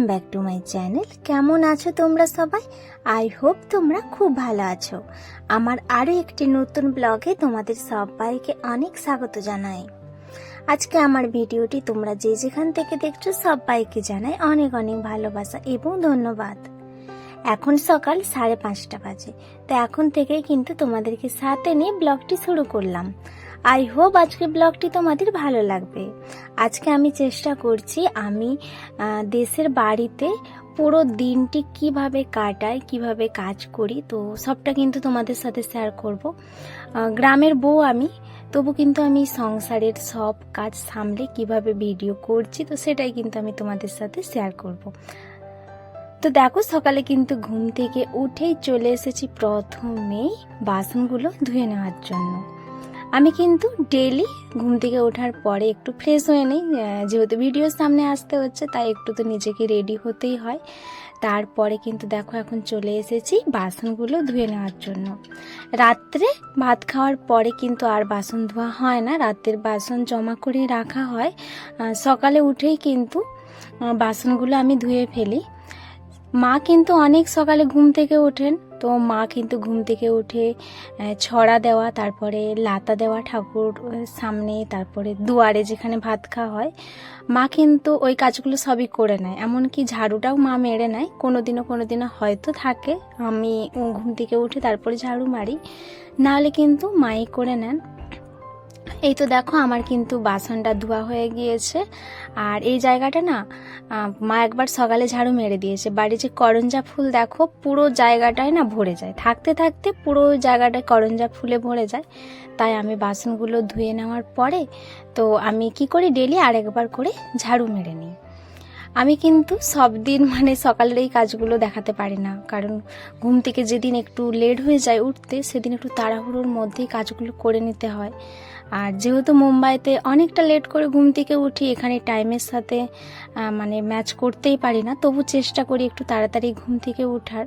Welcome back to my channel কেমন আছো তোমরা সবাই? আই হোপ তোমরা খুব ভালো আছো। আমার আরও একটি নতুন ব্লগে তোমাদের সবাইকে অনেক স্বাগত জানাই। আজকে আমার ভিডিওটি তোমরা যে যেখান থেকে দেখছ সবাইকে জানাই অনেক অনেক ভালোবাসা এবং ধন্যবাদ। এখন সকাল সাড়ে পাঁচটা বাজে। তো এখন থেকেই কিন্তু তোমাদেরকে সাথে নিয়ে ব্লগটি শুরু করলাম। আই হোপ আজকে ব্লগটি তোমাদের ভালো লাগবে। আজকে আমি চেষ্টা করছি আমি দেশের বাড়িতে পুরো দিনটি কীভাবে কাটাই, কীভাবে কাজ করি, তো সবটা কিন্তু তোমাদের সাথে শেয়ার করব। গ্রামের বউ আমি, তবু কিন্তু আমি সংসারের সব কাজ সামলে কীভাবে ভিডিও করছি, তো সেটাই কিন্তু আমি তোমাদের সাথে শেয়ার করব। তো দেখো সকালে কিন্তু ঘুম থেকে উঠেই চলে এসেছি প্রথমেই বাসনগুলো ধুয়ে নেওয়ার জন্য। আমি কিন্তু ডেলি ঘুম থেকে ওঠার পরে একটু ফ্রেশ হয়ে নিই যেহেতু ভিডিওর সামনে আসতে হচ্ছে, তাই একটু তো নিজেকে রেডি হতেই হয়। তারপরে কিন্তু দেখো এখন চলে এসেছি বাসনগুলো ধুয়ে নেওয়ার জন্য। রাত্রে ভাত খাওয়ার পরে কিন্তু আর বাসন ধোয়া হয় না, রাতের বাসন জমা করে রাখা হয়। সকালে উঠেই কিন্তু বাসনগুলো আমি ধুয়ে ফেলি। মা কিন্তু অনেক সকালে ঘুম থেকে ওঠেন। তো মা কিন্তু ঘুম থেকে উঠে ছড়া দেওয়া, তারপরে লাতা দেওয়া ঠাকুর সামনে, তারপরে দুয়ারে যেখানে ভাত খাওয়া হয়। মা কিন্তু ওই কাজগুলো সবই করে নেয়। এমনকি ঝাড়ুটাও মা মেরে নেয়। কোনো দিনও কোনো দিনও হয়তো থাকে। আমি ঘুম থেকে উঠে তারপরে ঝাড়ু মারি। নাহলে কিন্তু মাই করে নেন। এই তো দেখো, আমার কিন্তু বাসনটা ধোয়া হয়ে গিয়েছে। আর এই জায়গাটা না মা একবার সকালে ঝাড়ু মেরে দিয়েছে। বাড়ি যে করঞ্জা ফুল দেখো, পুরো জায়গাটায় না ভরে যায়। থাকতে থাকতে পুরো জায়গাটায় করঞ্জা ফুলে ভরে যায়। তাই আমি বাসনগুলো ধুয়ে নেওয়ার পরে, তো আমি কি করি ডেলি আরেকবার করে ঝাড়ু মেরে নিই। আমি কিন্তু সব দিন মানে সকালের এই কাজগুলো দেখাতে পারি না। কারণ ঘুম থেকে যেদিন একটু লেট হয়ে যায় উঠতে, সেদিন একটু তাড়াহুড়োর মধ্যেই কাজগুলো করে নিতে হয়। আর যেহেতু মুম্বাইতে অনেকটা লেট করে ঘুম থেকে উঠি, এখানে টাইমের সাথে মানে ম্যাচ করতেই পারি না, তবু চেষ্টা করি একটু তাড়াতাড়ি ঘুম থেকে ওঠার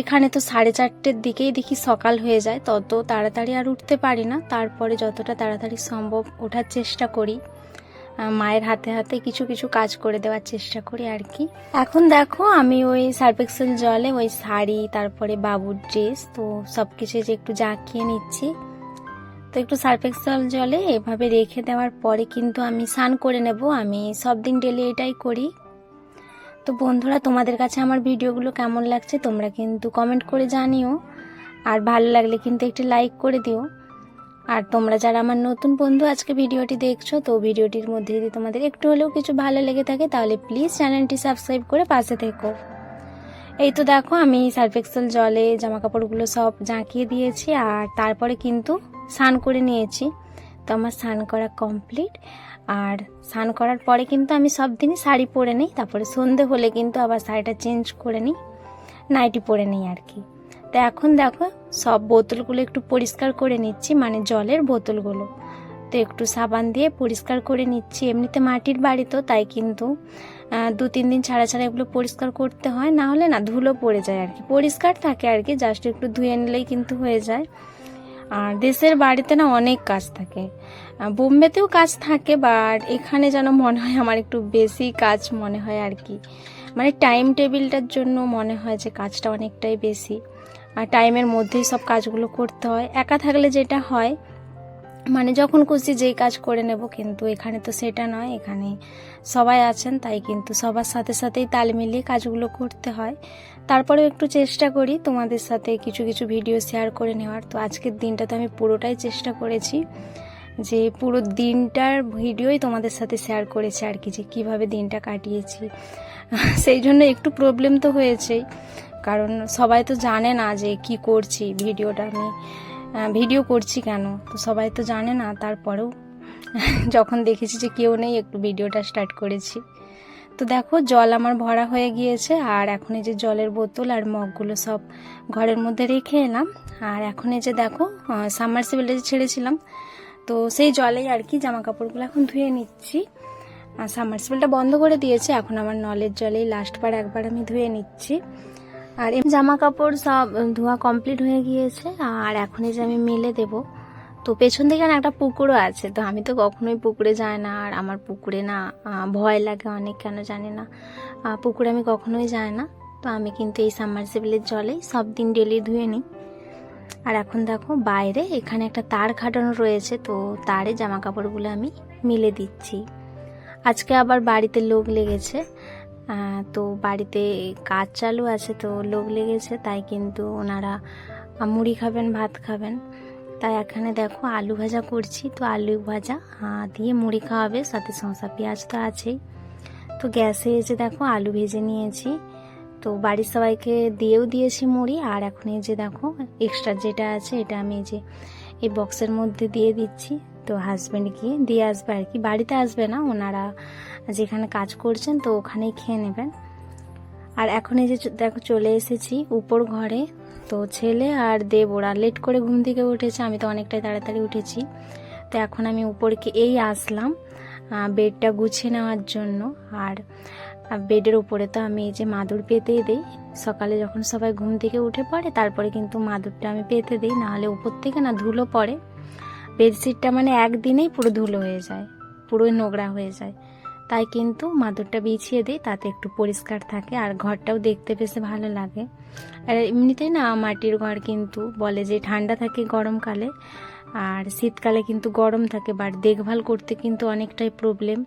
এখানে তো সাড়ে চারটের দিকেই দেখি সকাল হয়ে যায়, তত তাড়াতাড়ি আর উঠতে পারি না। তারপরে যতটা তাড়াতাড়ি সম্ভব ওঠার চেষ্টা করি। মায়ের হাতে হাতে কিছু কিছু কাজ করে দেওয়ার চেষ্টা করি আর কি। এখন দেখো, আমি ওই সার্ফেক্সেল জলে ওই শাড়ি, তারপরে বাবুর ড্রেস, তো সব কিছু যে একটু জাঁকিয়ে নিচ্ছি। তো একটু সার্ফেক্সেল জলে এভাবে রেখে দেওয়ার পরে কিন্তু আমি স্নান করে নেব। আমি সব দিন ডেলি এটাই করি। তো বন্ধুরা, তোমাদের কাছে আমার ভিডিওগুলো কেমন লাগছে তোমরা কিন্তু কমেন্ট করে জানিও। আর ভালো লাগলে কিন্তু একটি লাইক করে দিও। আর তোমরা যারা আমার নতুন বন্ধু আজকে ভিডিওটি দেখছ, তো ভিডিওটির মধ্যে যদি তোমাদের একটু হলেও কিছু ভালো লেগে থাকে, তাহলে প্লিজ চ্যানেলটি সাবস্ক্রাইব করে পাশে থেকো। এই তো দেখো, আমি সার্ফেক্সেল জলে জামা কাপড়গুলো সব জাঁকিয়ে দিয়েছি আর তারপরে কিন্তু স্নান করে নিয়েছি। তো আমার স্নান করা কমপ্লিট আর স্নান করার পরে কিন্তু আমি সব দিনই শাড়ি পরে নিই, তারপরে সন্ধে হলে কিন্তু আবার শাড়িটা চেঞ্জ করে নিই নাইটি পরে নিই আর কি। তো এখন দেখো, সব বোতলগুলো একটু পরিষ্কার করে নিচ্ছি মানে জলের বোতলগুলো। তো একটু সাবান দিয়ে পরিষ্কার করে নিচ্ছি। এমনিতে মাটির বাড়ি তো, তাই কিন্তু দু, তিন দিন ছাড়া ছাড়া এগুলো পরিষ্কার করতে হয়। না হলে না, ধুলো পড়ে যায় আর কি। পরিষ্কার থাকে আর কি, জাস্ট একটু ধুয়ে নিলেই কিন্তু হয়ে যায়। আর দেশের বাড়িতে না অনেক কাজ থাকে। বোম্বেতেও কাজ থাকে বাট এখানে যেন মনে হয় আমার একটু বেশি কাজ মনে হয় আর কি। মানে টাইম টেবিলটার জন্য মনে হয় যে কাজটা অনেকটাই বেশি। আর টাইমের মধ্যেই সব কাজগুলো করতে হয়। একা থাকলে যেটা হয় মানে যখন খুশি যেই কাজ করে নেব কিন্তু এখানে তো সেটা নয়, এখানে সবাই আছেন, তাই কিন্তু সবার সাথে সাথেই তাল মিলিয়ে কাজগুলো করতে হয়। তারপরেও একটু চেষ্টা করি তোমাদের সাথে কিছু কিছু ভিডিও শেয়ার করে নেওয়ার। তো আজকের দিনটা তো আমি পুরোটাই চেষ্টা করেছি যে পুরো দিনটার ভিডিওই তোমাদের সাথে শেয়ার করেছি আর কি, যে কীভাবে দিনটা কাটিয়েছি। সেই জন্য একটু প্রবলেম তো হয়েছেই। কারণ সবাই তো জানে না যে কি করছি ভিডিওটা আমি ভিডিও করছি কেন? তো সবাই তো জানে না, তারপরেও যখন দেখেছি যে কেউ নেই, একটু ভিডিওটা স্টার্ট করেছি। তো দেখো, জল আমার ভরা হয়ে গিয়েছে, আর এখন এই যে জলের বোতল আর মগগুলো সব ঘরের মধ্যে রেখে এলাম। আর এখন এই যে দেখো সামারসিবেলটা যে ছেড়েছিলাম, তো সেই জলেই আর কি জামা কাপড়গুলো এখন ধুয়ে নিচ্ছি। আর সামারসিবেলটা বন্ধ করে দিয়েছে, এখন আমার নলের জলেই লাস্টবার একবার আমি ধুয়ে নিচ্ছি। আর জামা কাপড় সব ধোয়া কমপ্লিট হয়ে গিয়েছে। আর এখন এই যে আমি মেলে দেব। তো পেছন দিকে না একটা পুকুরও আছে। তো আমি তো কখনোই পুকুরে যাই না। আর আমার পুকুরে না ভয় লাগে অনেক, কেন জানি না। পুকুরে আমি কখনোই যাই না। তো আমি কিন্তু এই সাবমার্সিবলের জলেই সব দিন ডেলি ধুয়ে নিই। আর এখন দেখো, বাইরে এখানে একটা তার খাটানো রয়েছে। তো তারে জামা কাপড়গুলো আমি মিলে দিচ্ছি। আজকে আবার বাড়িতে লোক লেগেছে। তো বাড়িতে কাজ চালু আছে, তো লোক লেগেছে, তাই কিন্তু ওনারা মুড়ি খাবেন, ভাত খাবেন। তাই এখানে দেখো আলু ভাজা করছি, তো আলু ভাজা দিয়ে মুড়ি খাওয়াবে, সাথে শসা, পেঁয়াজ তো আছেই। তো গ্যাসে এসে দেখো আলু ভেজে নিয়েছি, তো বাড়ির সবাইকে দিয়েও দিয়েছি মুড়ি, আর এখন এই যে দেখো এক্সট্রা যেটা আছে, এটা আমি এই যে, এই বক্সের মধ্যে দিয়ে দিচ্ছি। তো হাজব্যান্ড গিয়ে দিয়ে আসবে আর কি। বাড়িতে আসবে না, ওনারা যেখানে কাজ করছেন তো ওখানেই খেয়ে নেবেন। আর এখন এই যে দেখো চলে এসেছি উপর ঘরে। তো ছেলে আর দেব, ওরা লেট করে ঘুম থেকে উঠেছে, আমি তো অনেকটাই তাড়াতাড়ি উঠেছি। তো এখন আমি উপরকে এই আসলাম বেডটা গুছিয়ে নেওয়ার জন্য। আর বেডের উপরে তো আমি এই যে মাদুর পেতেই দিই। সকালে যখন সবাই ঘুম থেকে উঠে পড়ে, তারপরে কিন্তু মাদুরটা আমি পেতে দিই, নাহলে উপর থেকে না ধুলো পড়ে। বেডশিটটা মানে একদিনেই পুরো ধুলো হয়ে যায়, পুরোই নোংরা হয়ে যায়। তাই কিন্তু মাদুরটা বিছিয়ে দিই, তাতে একটু পরিষ্কার থাকে আর ঘরটাও দেখতে বেশ ভালো লাগে। আর এমনিতেই না, মাটির ঘর কিন্তু বলে যে ঠান্ডা থাকে গরমকালে আর শীতকালে কিন্তু গরম থাকে বাট দেখভাল করতে কিন্তু অনেকটাই প্রবলেম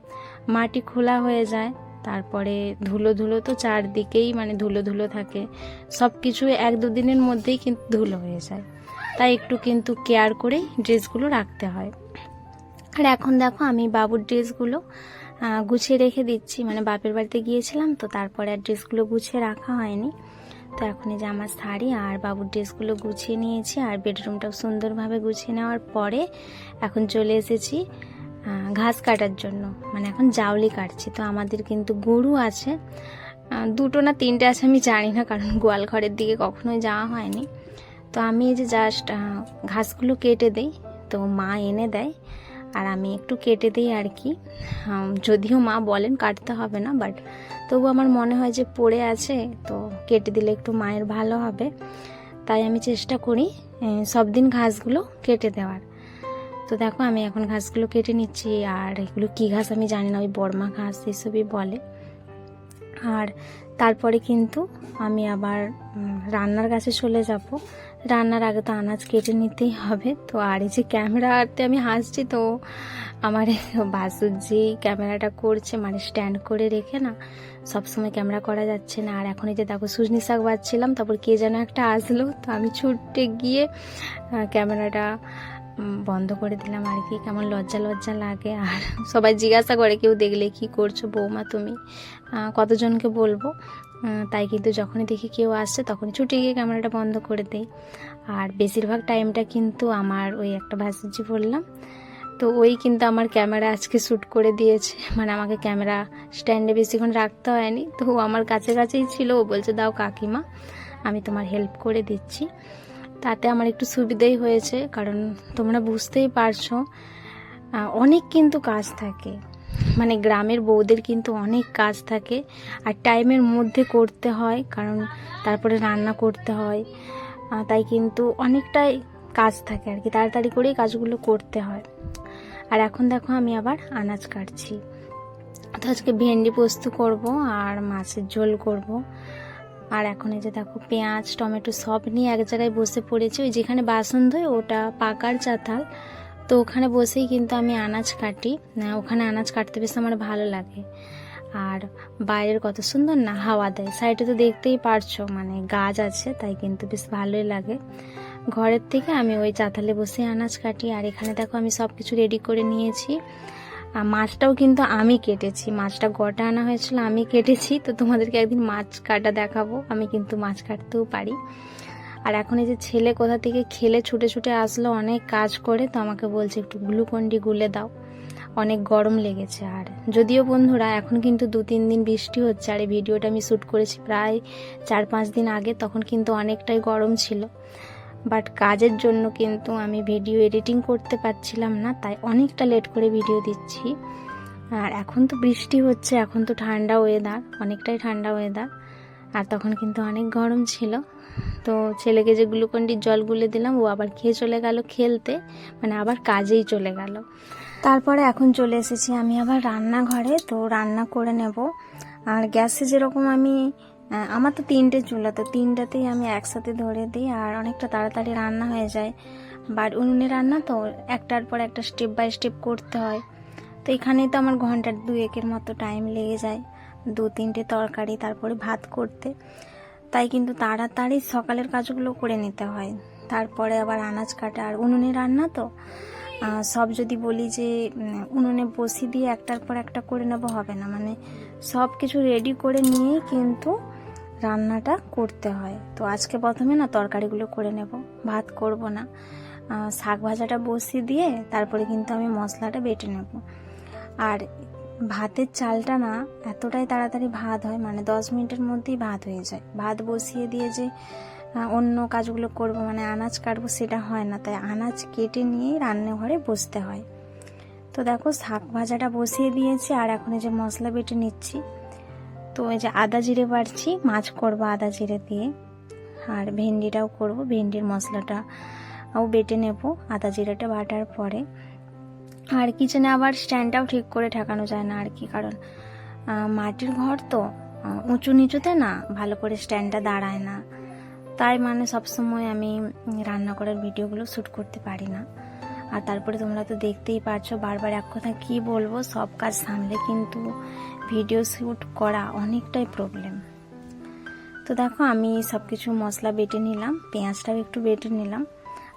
মাটি খোলা হয়ে যায়, তারপরে ধুলো ধুলো তো চারদিকেই মানে ধুলো ধুলো থাকে। সব কিছু এক দুদিনের মধ্যেই কিন্তু ধুলো হয়ে যায়। তাই একটু কিন্তু কেয়ার করেই ড্রেসগুলো রাখতে হয়। আর এখন দেখো আমি বাবুর ড্রেসগুলো গুছিয়ে রেখে দিচ্ছি। মানে বাপের বাড়িতে গিয়েছিলাম তো তারপরে আর ড্রেসগুলো গুছিয়ে রাখা হয়নি। তো এখন এই যে আমার শাড়ি আর বাবুর ড্রেসগুলো গুছিয়ে নিয়েছি আর বেডরুমটাও সুন্দরভাবে গুছিয়ে নেওয়ার পরে এখন চলে এসেছি ঘাস কাটার জন্য। মানে এখন জাউলি কাটছি। তো আমাদের কিন্তু গরু আছে দুটো না তিনটে আছে আমি জানি না কারণ গোয়াল ঘরের দিকে কখনোই যাওয়া হয়নি। তো আমি এই যে জাস্ট ঘাসগুলো কেটে দেই, তো মা এনে দেয়, আর আমি একটু কেটে দিই আর কি। যদিও মা বলেন কাটতে হবে না বাট তবু আমার মনে হয় যে পড়ে আছে, তো কেটে দিলে একটু মায়ের ভালো হবে। তাই আমি চেষ্টা করি সব দিন ঘাসগুলো কেটে দেওয়ার। তো দেখো আমি এখন ঘাসগুলো কেটে নিচ্ছি, আর এগুলো কী ঘাস আমি জানি না, ওই বর্মা ঘাস এসবই বলে। আর তারপরে কিন্তু আমি আবার রান্নার কাছে চলে যাব রান্নার আগে তো আনাজ কেটে নিতেই হবে। তো আর এই যে ক্যামেরাতে আমি হাসছি, তো আমার বাসুজি ক্যামেরাটা করছে মানে স্ট্যান্ড করে রেখে না, সবসময় ক্যামেরা করা যাচ্ছে না। আর এখন এই যে দেখো, সুজনি শাক বাজছিলাম, তারপর কে যেন একটা আসলো। তো আমি ছুটতে গিয়ে ক্যামেরাটা বন্ধ করে দিলাম। আর কি, কেমন লজ্জা লজ্জা লাগে। আর সবাই জিজ্ঞাসা করে, কেউ দেখলে কি করছ বৌমা তুমি? কতজনকে বলব? তাই কিন্তু যখনই দেখি কেউ আসছে, তখনই ছুটে গিয়ে ক্যামেরাটা বন্ধ করে দেই। আর বেশিরভাগ টাইমটা কিন্তু আমার ওই একটা ভাসুজি বললাম। তো ওই কিন্তু আমার ক্যামেরা আজকে শ্যুট করে দিয়েছে। মানে আমাকে ক্যামেরা স্ট্যান্ডে বেশিক্ষণ রাখতে হয়নি। তো ও আমার কাছে কাছেই ছিল। ও বলছে, দাও কাকিমা, আমি তোমার হেল্প করে দিচ্ছি। তাতে আমার একটু সুবিধাই হয়েছে। কারণ তোমরা বুঝতেই পারছ অনেক কিন্তু কাজ থাকে। মানে গ্রামের বউদের কিন্তু অনেক কাজ থাকে আর টাইমের মধ্যে করতে হয়, কারণ তারপরে রান্না করতে হয় তাই কিন্তু অনেকটাই কাজ থাকে আর কি, তাড়াতাড়ি করেই কাজগুলো করতে হয়। আর এখন দেখো আমি আবার আনাজ কাটছি। তো আজকে ভেন্ডি পোস্ত করব আর মাছের ঝোল করব। আর এখন এই যে দেখো পেঁয়াজ, টমেটো সব নিয়ে এক জায়গায় বসে পড়েছি। ওই যেখানে বাসন ধোয় ওটা পাকার চাতাল। তো ওখানে বসেই কিন্তু আমি আনাজ কাটি। ওখানে আনাজ কাটতে বেশ আমার ভালো লাগে। আর বাইরের কত সুন্দর না, হাওয়া দেয়। সাইডে তো দেখতেই পারছ মানে গাছ আছে, তাই কিন্তু বেশ ভালোই লাগে। ঘরের থেকে আমি ওই চাতালে বসে আনাজ কাটি, আর এখানে দেখো আমি সব কিছু রেডি করে নিয়েছি। আর মাছটাও কিন্তু আমি কেটেছি। মাছটা গোটা আনা হয়েছিল, আমি কেটেছি। তো তোমাদেরকে একদিন মাছ কাটা দেখাবো। আমি কিন্তু মাছ কাটতেও পারি। আর এখন এই যে ছেলে কোথা থেকে খেলে ছুটে ছুটে আসলো, অনেক কাজ করে, তো আমাকে বলছে, একটু গ্লুকন্ডি গুলে দাও। অনেক গরম লেগেছে আর। যদিও বন্ধুরা, এখন কিন্তু দু তিন দিন বৃষ্টি হচ্ছে আর এই ভিডিওটা আমি শ্যুট করেছি প্রায় চার পাঁচ দিন আগে, তখন কিন্তু অনেকটাই গরম ছিল। বাট কাজের জন্য কিন্তু আমি ভিডিও এডিটিং করতে পারছিলাম না, তাই অনেকটা লেট করে ভিডিও দিচ্ছি। আর এখন তো বৃষ্টি হচ্ছে, এখন তো ঠান্ডা ওয়েদার অনেকটাই ঠান্ডা ওয়েদার আর তখন কিন্তু অনেক গরম ছিল। তো ছেলেকে যে গ্লুকন্ডির জল গুলে দিলাম, ও আবার খেয়ে চলে গেল খেলতে মানে আবার কাজেই চলে গেল। তারপরে এখন চলে এসেছি আমি আবার রান্নাঘরে, তো রান্না করে নেব। আর গ্যাসে যেরকম আমি আমার তো তিনটে চুলা, তো তিনটাতেই আমি একসাথে ধরে দিই, আর অনেকটা তাড়াতাড়ি রান্না হয়ে যায়। বাট উনুনে রান্না, তো একটার পর একটা স্টেপ বাই স্টেপ করতে হয়। তো এখানেই তো আমার ঘণ্টার দুয়েকের মতো টাইম লেগে যায়। দু তিনটে তরকারি, তারপরে ভাত করতে। তাই কিন্তু তাড়াতাড়ি সকালের কাজগুলো করে নিতে হয়। তারপরে আবার আনাজ কাটা আর উনুনে রান্না তো। সব যদি বলি যে উনুনে বসিয়ে দিয়ে একটার পর একটা করে নেব হবে না। মানে সব কিছু রেডি করে নিয়েই কিন্তু রান্নাটা করতে হয়। তো আজকে প্রথমে না তরকারিগুলো করে নেব, ভাত করব না। শাক ভাজাটা বসিয়ে দিয়ে তারপরে কিন্তু আমি মশলাটা বেটে নেব। আর ভাতের চালটা না এতটাই তাড়াতাড়ি ভাত হয় মানে দশ মিনিটের মধ্যেই ভাত হয়ে যায়। ভাত বসিয়ে দিয়ে যে অন্য কাজগুলো করব মানে আনাজ কাটবো, সেটা হয় না। তাই আনাজ কেটে নিয়েই রান্নাঘরে বসতে হয়। তো দেখো, শাক ভাজাটা বসিয়ে দিয়েছি, আর এখন এই যে মশলা বেটে নিচ্ছি। তো এই যে আদা জিরে বাড়ছি, মাছ করব আদা জিরে দিয়ে। আর ভেন্ডিটাও করব, ভেন্ডির মশলাটা ও বেটে নেব আদা জিরেটা বাটার পরে। আর কিচেনে আবার স্ট্যান্ডটাও ঠিক করে ঠেকানো যায় না আর কি, কারণ মাটির ঘর তো উঁচু নিচুতে না, ভালো করে স্ট্যান্ডটা দাঁড়ায় না। তাই মানে সবসময় আমি রান্না করার ভিডিওগুলো শ্যুট করতে পারি না। আর তারপরে তোমরা তো দেখতেই পারছ, বারবার এক কথা কি বলব, সব কাজ সামলে কিন্তু ভিডিও শ্যুট করা অনেকটাই প্রবলেম তো দেখো, আমি সব কিছু মশলা বেটে নিলাম, পেঁয়াজটাও একটু বেটে নিলাম।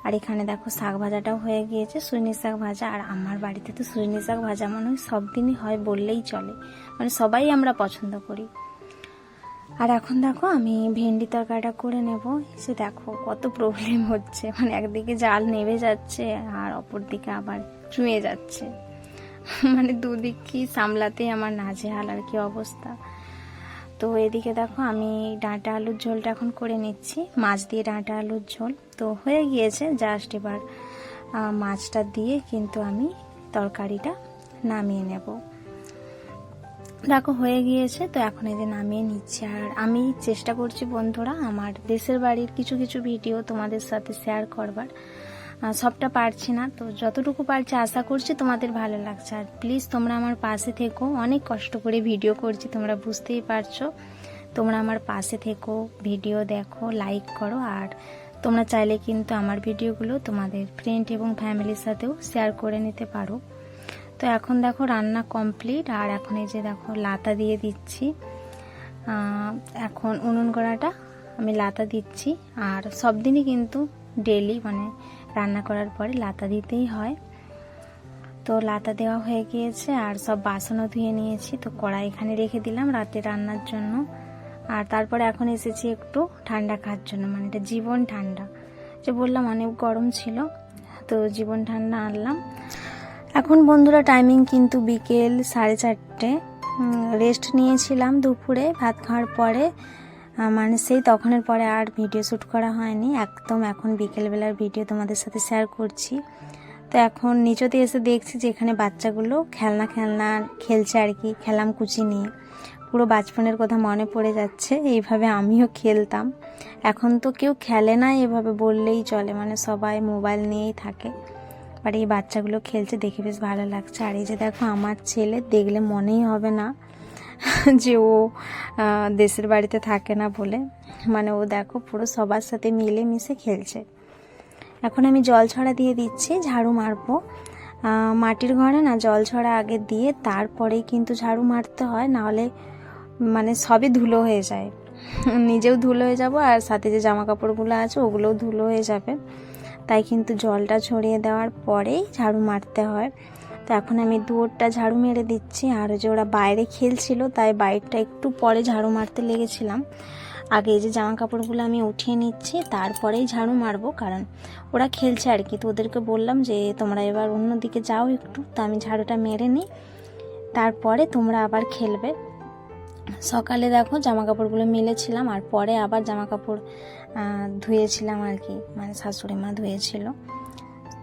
আর এখানে দেখো শাক ভাজাটাও হয়ে গিয়েছে সুইনি শাক ভাজা। আর আমার বাড়িতে তো সুইনি শাক ভাজা মনে হয় সব দিনই হয় বললেই চলে। মানে সবাই আমরা পছন্দ করি। আর এখন দেখো আমি ভেন্ডি তরকারিটা করে নেব। সে দেখো কত প্রবলেম হচ্ছে। মানে একদিকে জাল নেভে যাচ্ছে আর অপর দিকে আবার চুঁয়ে যাচ্ছে। মানে দুদিকই সামলাতেই আমার নাজেহাল আর কি অবস্থা। তো এদিকে দেখো আমি ডাঁটা আলুর ঝোলটা এখন করে নিচ্ছি। মাছ দিয়ে ডাঁটা আলুর ঝোল। তো হয়ে গিয়েছে জাস্ট এবার মাছটা দিয়ে কিন্তু আমি তরকারিটা নামিয়ে নেব। দেখো, হয়ে গিয়েছে, তো এখন এই যে নামিয়ে নিচ্ছে। আর আমি চেষ্টা করছি বন্ধুরা, আমার দেশের বাড়ির কিছু কিছু ভিডিও তোমাদের সাথে শেয়ার করবার। সবটা পারছি না, তো যতটুকু পারছি আশা করছি তোমাদের ভালো লাগছে। আর প্লিজ তোমরা আমার পাশে থেকো, অনেক কষ্ট করে ভিডিও করছি, তোমরা বুঝতেই পারছ। তোমরা আমার পাশে থেকো ভিডিও দেখো লাইক করো, আর তোমরা চাইলে কিন্তু আমার ভিডিওগুলো তোমাদের ফ্রেন্ড এবং ফ্যামিলির সাথেও শেয়ার করে নিতে পারো। তো এখন দেখো রান্না কমপ্লিট আর এখন এই যে দেখো লাতা দিয়ে দিচ্ছি। এখন উনুন কড়াটা আমি লাতা দিচ্ছি, আর সব দিনই কিন্তু ডেলি মানে রান্না করার পরে লাতা দিতেই হয়। তো লাতা দেওয়া হয়ে গিয়েছে, আর সব বাসনও ধুয়ে নিয়েছি, তো কড়াই এখানে রেখে দিলাম রাতে রান্নার জন্য। আর তারপরে এখন এসেছি একটু ঠান্ডা খাওয়ার জন্য মানে এটা জীবন ঠান্ডা। যে বললাম অনেক গরম ছিল, তো জীবন ঠান্ডা আনলাম। এখন বন্ধুরা টাইমিং কিন্তু বিকেল সাড়ে চারটে। রেস্ট নিয়েছিলাম দুপুরে, ভাত খাওয়ার পরে মানে সেই তখনের পরে আর ভিডিও শ্যুট করা হয়নি। একদম এখন বিকেলবেলার ভিডিও তোমাদের সাথে শেয়ার করছি। তো এখন নিচতে এসে দেখছি যে এখানে বাচ্চাগুলো খেলনা খেলনা খেলছে আর কি, খেলাম কুচি নিয়ে। পুরো বাচপনের কথা মনে পড়ে যাচ্ছে, এইভাবে আমিও খেলতাম। এখন তো কেউ খেলে না, এভাবে বললেই চলে মানে সবাই মোবাইল নিয়েই থাকে। আর এই বাচ্চাগুলো খেলছে, দেখে বেশ ভালো লাগছে। আর এই যে দেখো, আমার ছেলে দেখলে মনেই হবে না যে ও দেশের বাড়িতে থাকে না বলে। মানে ও দেখো, পুরো সবার সাথে মিলে মিশে খেলছে। এখন আমি জল ছড়া দিয়ে দিচ্ছি, ঝাড়ু মারবো। মাটির ঘরে না জল ছড়া আগে দিয়ে তারপরেই কিন্তু ঝাড়ু মারতে হয়, নাহলে মানে সবই ধুলো হয়ে যায়। নিজেও ধুলো হয়ে যাব আর সাথে যে জামা কাপড়গুলো আছে ওগুলোও ধুলো হয়ে যাবে। তাই কিন্তু জলটা ছড়িয়ে দেওয়ার পরেই ঝাড়ু মারতে হয়। তো এখন আমি দুয়োরটা ঝাড়ু মেরে দিচ্ছি। আর যে ওরা বাইরে খেলছিল, তাই বাইরটা একটু পরে ঝাড়ু মারতে লেগেছিলাম। আগে যে জামা কাপড়গুলো আমি উঠিয়ে নিচ্ছি, তারপরেই ঝাড়ু মারবো। কারণ ওরা খেলছে আর কি। তো ওদেরকে বললাম যে, তোমরা এবার অন্যদিকে যাও একটু। তো আমি ঝাড়ুটা মেরে নিই। তারপরে তোমরা আবার খেলবে। সকালে দেখো জামা কাপড়গুলো মেলেছিলাম আর পরে আবার জামা কাপড় ধুয়েছিলাম আর কি। মানে শাশুড়ি মা ধুয়েছিল।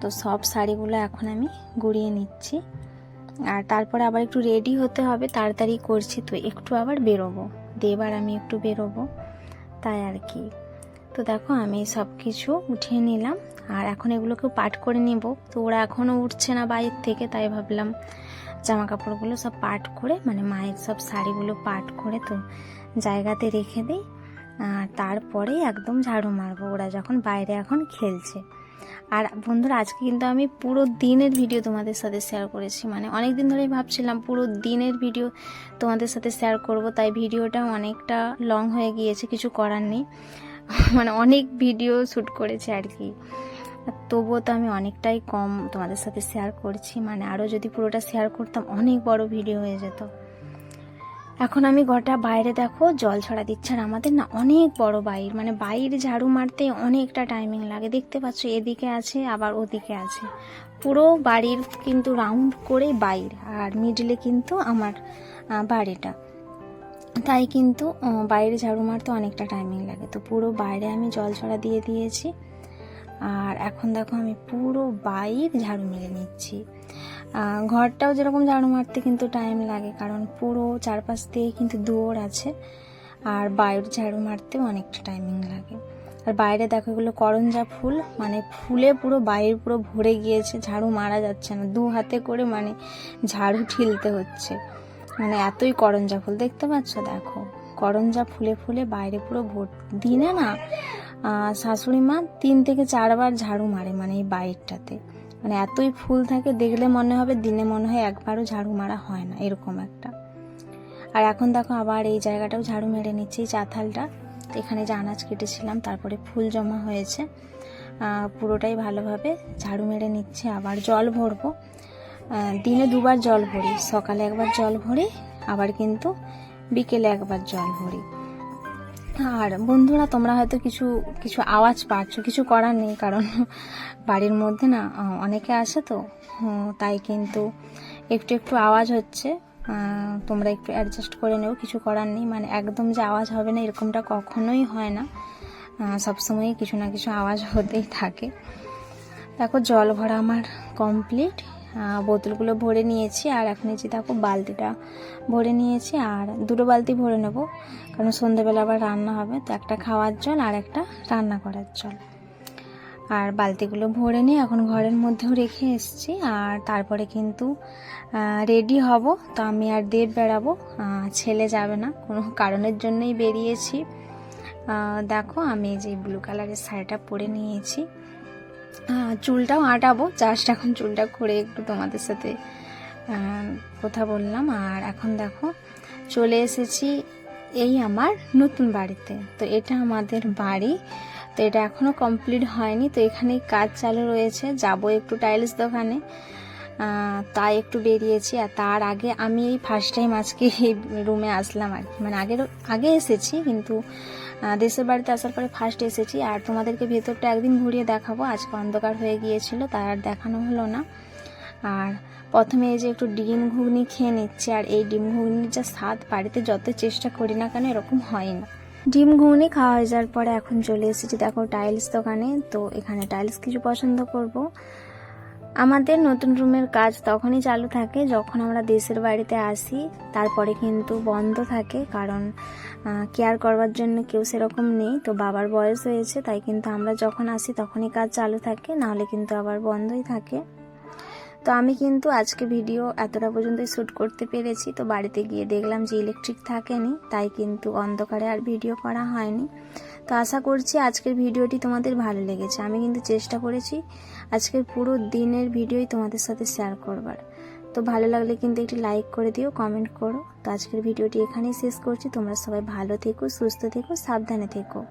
তো সব শাড়িগুলো এখন আমি গুড়িয়ে নিচ্ছি। আর তারপরে আবার একটু রেডি হতে হবে, তাড়াতাড়ি করছি তো একটু আবার বেরোবো। দেবার আমি একটু বেরোবো, তাই আর কি। তো দেখো আমি সব কিছু উঠিয়ে নিলাম। আর এখন এগুলোকে পাট করে নিব। তো ওরা এখনও উঠছে না বাইরের থেকে, তাই ভাবলাম জামা কাপড়গুলো সব পাট করে মানে মায়ের সব শাড়িগুলো পাট করে তো জায়গাতে রেখে দিই। আর তারপরেই একদম ঝাড়ু মারবো, ওরা যখন বাইরে এখন খেলছে। আর বন্ধুরা, আজকে কিন্তু আমি পুরো দিনের ভিডিও তোমাদের সাথে শেয়ার করেছি। মানে অনেক দিন ধরেই ভাবছিলাম পুরো দিনের ভিডিও তোমাদের সাথে শেয়ার করব, তাই ভিডিওটা অনেকটা লং হয়ে গিয়েছে, কিছু করার নেই। মানে অনেক ভিডিও শ্যুট করেছে আর কি। তবুও তো আমি অনেকটাই কম তোমাদের সাথে শেয়ার করছি। মানে আরও যদি পুরোটা শেয়ার করতাম, অনেক বড় ভিডিও হয়ে যেত। এখন আমি গোটা বাইরে দেখো, জল ছড়া দিচ্ছে। আর আমাদের না অনেক বড় বাইর মানে বাইরে ঝাড়ু মারতে অনেকটা টাইমিং লাগে। দেখতে পাচ্ছ, এদিকে আছে, আবার ওদিকে আছে। পুরো বাড়ির কিন্তু রাউন্ড করে বাইর, আর মিডলে কিন্তু আমার বাড়িটা। তাই কিন্তু বাইরে ঝাড়ু মারতে অনেকটা টাইমিং লাগে। তো পুরো বাইরে আমি জল ছড়া দিয়ে দিয়েছি। আর এখন দেখো আমি পুরো বাইর ঝাড়ু মেরে নিচ্ছি। ঘরটাও যেরকম ঝাড়ু মারতে কিন্তু টাইম লাগে, কারণ পুরো চারপাশ দিয়ে কিন্তু দুয়ার আছে। আর বাইরে ঝাড়ু মারতেও অনেকটা টাইমিং লাগে। আর বাইরে দেখো এগুলো করঞ্জা ফুল মানে ফুলে পুরো বাইরে পুরো ভরে গিয়েছে, ঝাড়ু মারা যাচ্ছে না। দু হাতে করে মানে ঝাড়ু ঠিলতে হচ্ছে। মানে এতই করঞ্জা ফুল, দেখতে পাচ্ছ? দেখো, করঞ্জা ফুলে ফুলে বাইরে পুরো ভোট, দিনে না শাশুড়ি মা তিন থেকে চারবার ঝাড়ু মারে মানে এই বাইরটাতে। মানে এতই ফুল থাকে, দেখলে মনে হবে দিনে মনে হয় একবারও ঝাড়ু মারা হয় না, এরকম একটা। আর এখন দেখো আবার এই জায়গাটাও ঝাড়ু মেরে নিচ্ছি, এই চাতালটা এখানে যে আনাজ কেটেছিলাম, তারপরে ফুল জমা হয়েছে। পুরোটাই ভালোভাবে ঝাড়ু মেরে নিচ্ছে, আবার জল ভরবো। দিনে দুবার জল ভরি, সকালে একবার জল ভরি, আবার কিন্তু বিকেলে একবার জল ভরি। আর বন্ধুরা, তোমরা হয়তো কিছু কিছু আওয়াজ পাচ্ছ, কিছু করার নেই, কারণ বাড়ির মধ্যে না অনেকে আসে তো তাই কিন্তু একটু একটু আওয়াজ হচ্ছে। তোমরা একটু অ্যাডজাস্ট করে নেও, কিছু করার নেই। মানে একদম যে আওয়াজ হবে না, এরকমটা কখনোই হয় না। সবসময়ই কিছু না কিছু আওয়াজ হতেই থাকে। দেখো, জল ভরা আমার কমপ্লিট বোতলগুলো ভরে নিয়েছি আর এখন যে দেখো বালতিটা ভরে নিয়েছি আর দুটো বালতি ভরে নেব, কারণ সন্ধেবেলা আবার রান্না হবে, তো একটা খাওয়ার জল আর একটা রান্না করার জল। আর বালতিগুলো ভরে নিয়ে এখন ঘরের মধ্যেও রেখে এসেছি আর তারপরে কিন্তু রেডি হব, তো আমি আর দেব বেড়াবো। ছেলে যাবে না, কোনো কারণের জন্যই বেরিয়েছি। দেখো আমি যে ব্লু কালারের শাড়িটা পরে নিয়েছি। চুলটাও আটাবো। জাস্ট এখন চুলটা করে একটু তোমাদের সাথে কথা বললাম। আর এখন দেখো, চলে এসেছি এই আমার নতুন বাড়িতে। তো এটা আমাদের বাড়ি। তো এটা এখনও কমপ্লিট হয়নি। তো এখানেই কাজ চালু রয়েছে। যাব একটু টাইলস দোকানে। তাই একটু বেরিয়েছি। আর তার আগে আমি এই ফার্স্ট টাইম আজকে এই রুমে আসলাম আর কি। মানে আগের, আগে এসেছি, কিন্তু দেশের বাড়িতে আসার পরে ফার্স্ট এসেছি। আর তোমাদেরকে ভেতরটা একদিন ঘুরিয়ে দেখাবো। আজকে অন্ধকার হয়ে গিয়েছিল, তাই আর দেখানো হলো না। আর প্রথমে এই যে একটু ডিম ঘুগনি খেয়ে নিচ্ছি, আর এই ডিম ঘুগনির যা স্বাদ, বাড়িতে যত চেষ্টা করি না কেন এরকম হয় না। ডিম ঘুগনি খাওয়া হয়ে যাওয়ার পরে এখন চলে এসেছি, দেখো টাইলস দোকানে। তো এখানে টাইলস কিছু পছন্দ করব। আমাদের নতুন রুমের কাজ তখনই চালু থাকে যখন আমরা দেশের বাড়িতে আসি। তারপরে কিন্তু বন্ধ থাকে কারণ কেয়ার করবার জন্য কেউ সেরকম নেই। তো বাবার বয়স হয়েছে, তাই কিন্তু আমরা যখন আসি তখনই কাজ চালু থাকে, নাহলে কিন্তু আবার বন্ধই থাকে। তো আমি কিন্তু আজকে ভিডিও এতটা পর্যন্তই শ্যুট করতে পেরেছি। তো বাড়িতে গিয়ে দেখলাম যে ইলেকট্রিক থাকেনি, তাই কিন্তু অন্ধকারে আর ভিডিও করা হয়নি। তো আশা করছি আজকের ভিডিওটি তোমাদের ভালো লেগেছে। আমি কিন্তু চেষ্টা করেছি আজকের পুরো দিনের ভিডিওই তোমাদের সাথে শেয়ার করবার। তো ভালো লাগলে কিন্তু একটি লাইক করে দিও কমেন্ট করো। তো আজকের ভিডিওটি এখানেই শেষ করছি। তোমরা সবাই ভালো থেকো, সুস্থ থেকো, সাবধানে থেকো।